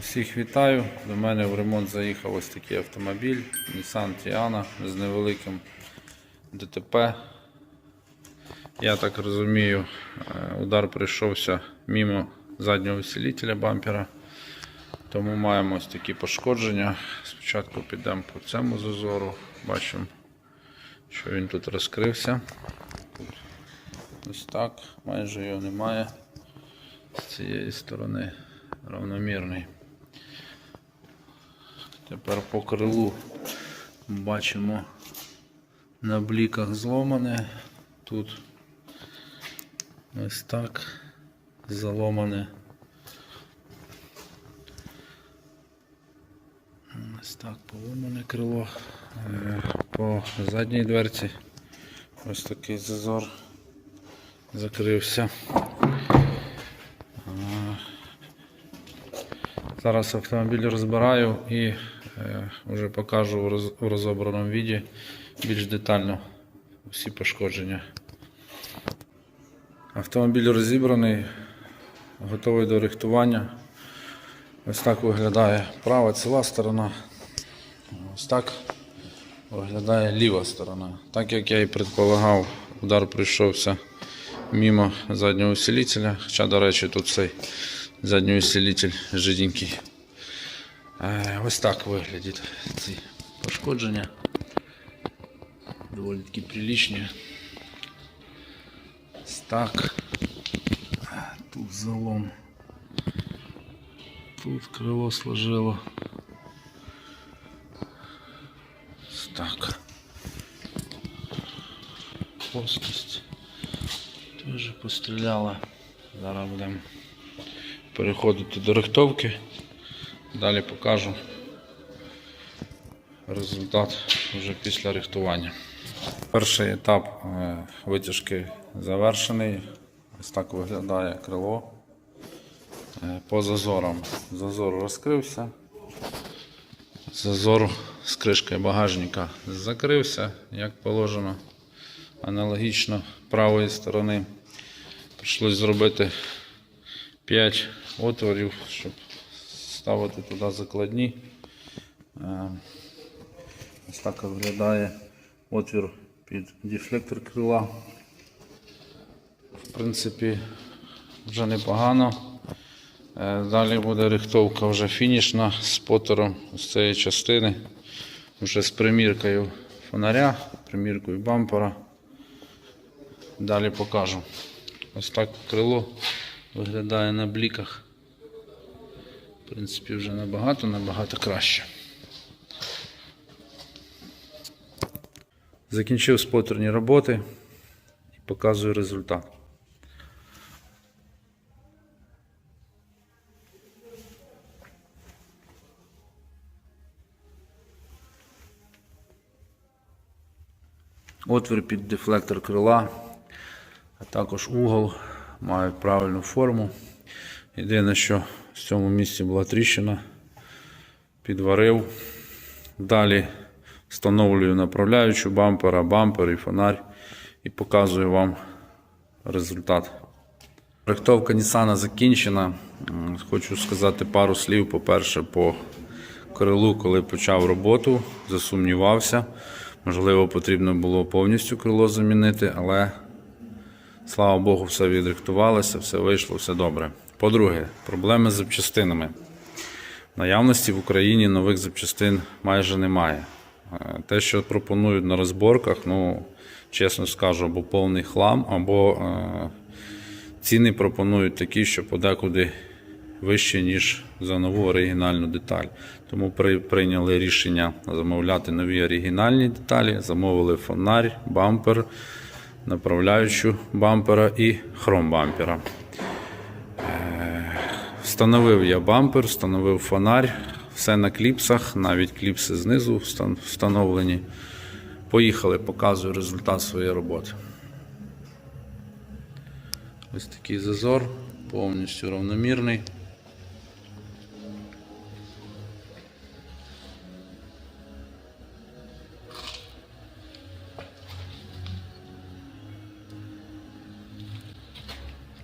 Всіх вітаю! До мене в ремонт заїхав ось такий автомобіль Nissan Tiana з невеликим ДТП. Я так розумію, е, удар прийшовся мимо заднього усилителя бампера, тому маємо ось такі пошкодження. Спочатку підемо по цьому зазору, бачимо, що він тут розкрився. Ось так, майже його немає. З цієї сторони равномірний. Тепер по крилу бачимо на бліках зломане. Тут ось так заломане. Ось так поломане крило. Е, По задній дверці ось такий зазор закрився. Зараз автомобіль розбираю і е, вже покажу в роз- в розобраному віді більш детально всі пошкодження. Автомобіль розібраний, готовий до рихтування. Ось так виглядає права ціла сторона. Ось так виглядає ліва сторона. Так як я і предполагав, удар прийшовся мимо заднього усилителя. Хоча, до речі, тут цей задній усилитель жиденький. Е, Ось так виглядять ці пошкодження. Доволі таки приличні. Ось так. Е, Тут залом. Тут крило сложило. Ось так. Плоскость. Теж постріляла. Зараз будемо переходити до рихтовки. Далі покажу результат вже після рихтування. Перший етап е, витяжки завершений. Ось так виглядає крило. Е, По зазорам. Зазор розкрився. Зазор з кришкою багажника закрився, як положено. Аналогічно правої сторони. Прийшлось зробити 5 отворів, щоб ставити туди закладні. Е, Ось так виглядає отвір під дефлектор крила. В принципі, вже непогано. Е, Далі буде рихтовка вже фінішна з потером з цієї частини. Вже з приміркою фонаря, приміркою бампера. Далі покажу. Ось так крило виглядає на бліках. В принципі, вже набагато, набагато краще. Закінчив спотерні роботи і показую результат. Отвір під дефлектор крила, також угол мають правильну форму. Єдине, що в цьому місці була тріщина, підварив. Далі встановлюю направляючу бампера, бампер і фонарь і показую вам результат. Рихтовка Nissan закінчена. Хочу сказати пару слів. По-перше, по крилу, коли почав роботу, засумнівався. Можливо, потрібно було повністю крило замінити, але слава Богу, все відрихтувалося, все вийшло, все добре. По-друге, проблеми з запчастинами. Наявності в Україні нових запчастин майже немає. Е, Те, що пропонують на розборках, ну, чесно скажу, або повний хлам, або е, ціни пропонують такі, що подекуди вищі, ніж за нову оригінальну деталь. Тому при, прийняли рішення замовляти нові оригінальні деталі, замовили фонарь, бампер, направляючу бампера і хром бампера. Встановив я бампер, встановив фонарь, все на кліпсах, навіть кліпси знизу встановлені. Поїхали, показую результат своєї роботи. Ось такий зазор, повністю равномірний.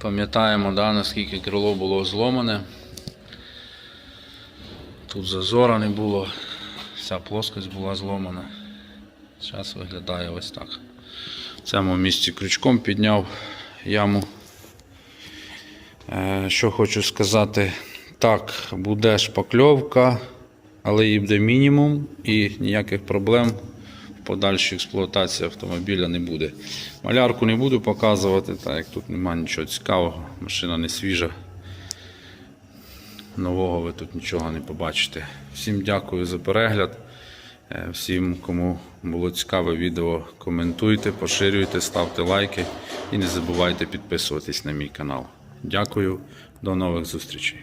Пам'ятаємо, да, наскільки крило було зломане. Тут зазора не було, вся плоскость була зломана. Зараз виглядає ось так. В цьому місці крючком підняв яму. Е, Що хочу сказати, так, буде шпакльовка, але її буде мінімум і ніяких проблем подальшій експлуатації автомобіля не буде. Малярку не буду показувати, так як тут немає нічого цікавого, машина не свіжа. Нового ви тут нічого не побачите. Всім дякую за перегляд. Е, Всім, кому було цікаве відео, коментуйте, поширюйте, ставте лайки і не забувайте підписуватись на мій канал. Дякую, до нових зустрічей.